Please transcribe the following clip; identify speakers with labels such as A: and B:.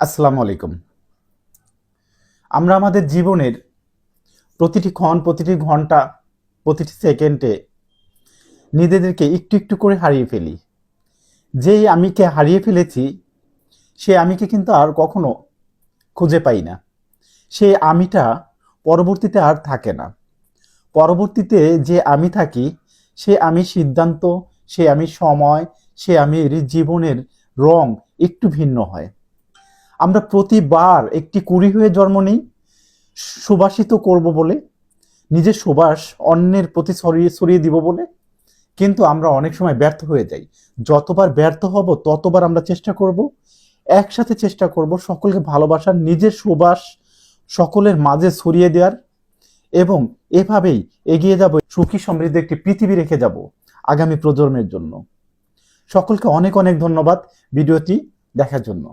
A: আসসালামু আলাইকুম। আমরা আমাদের জীবনের প্রতিটি ক্ষণ, প্রতিটি ঘণ্টা, প্রতিটি সেকেন্ডে নিজেদেরকে একটু একটু করে হারিয়ে ফেলি। যেই আমিকে হারিয়ে ফেলেছি, সে আমিকে কিন্তু আর কখনো খুঁজে পাই না। সে আমিটা পরবর্তীতে আর থাকে না। পরবর্তীতে যে আমি থাকি, সে আমি সিদ্ধান্ত, সে আমি সময়, সে আমির জীবনের রং একটু ভিন্ন হয়। আমরা প্রতিবার একটি কুড়ি হয়ে জন্ম নিই, সুবাসিত করব বলে, নিজের সুবাস অন্যের প্রতি ছড়িয়ে ছড়িয়ে দিব বলে, কিন্তু আমরা অনেক সময় ব্যর্থ হয়ে যাই। যতবার ব্যর্থ হব, ততবার আমরা চেষ্টা করব, একসাথে চেষ্টা করব সকলকে ভালোবাসার, নিজের সুবাস সকলের মাঝে ছড়িয়ে দেওয়ার এবং এভাবেই এগিয়ে যাব, সুখী সমৃদ্ধ একটি পৃথিবী রেখে যাব আগামী প্রজন্মের জন্য। সকলকে অনেক অনেক ধন্যবাদ ভিডিওটি দেখার জন্য।